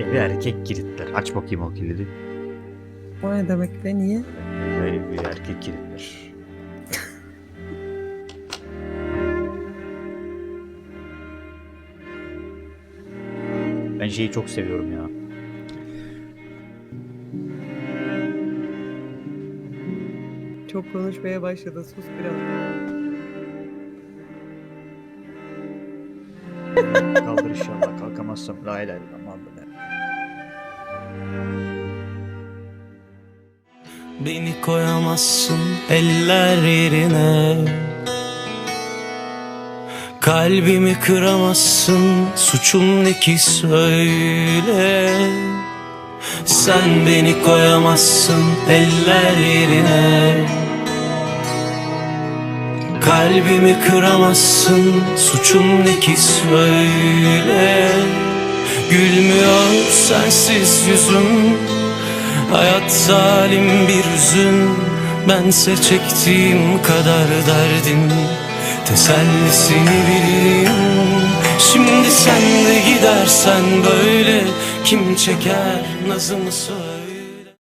Evi erkek kilitler. Aç bakayım o kilidi. O ne demek be niye? Evi erkek kilitler. Ben şeyi çok seviyorum ya. Çok konuşmaya başladı sus biraz. Kaldır inşallah. Kalkamazsam la ilahe illallah be. Beni koyamazsın eller yerine. Kalbimi kıramazsın suçum ne ki söyle. Sen beni koyamazsın eller yerine Kalbimi kıramazsın suçum ne ki söyle. Gülmüyor sensiz yüzüm Hayat zalim bir hüzün Bense çektiğim kadar derdin Tesellisini bilirim Şimdi sen de gidersen böyle Kim çeker nazımı söyle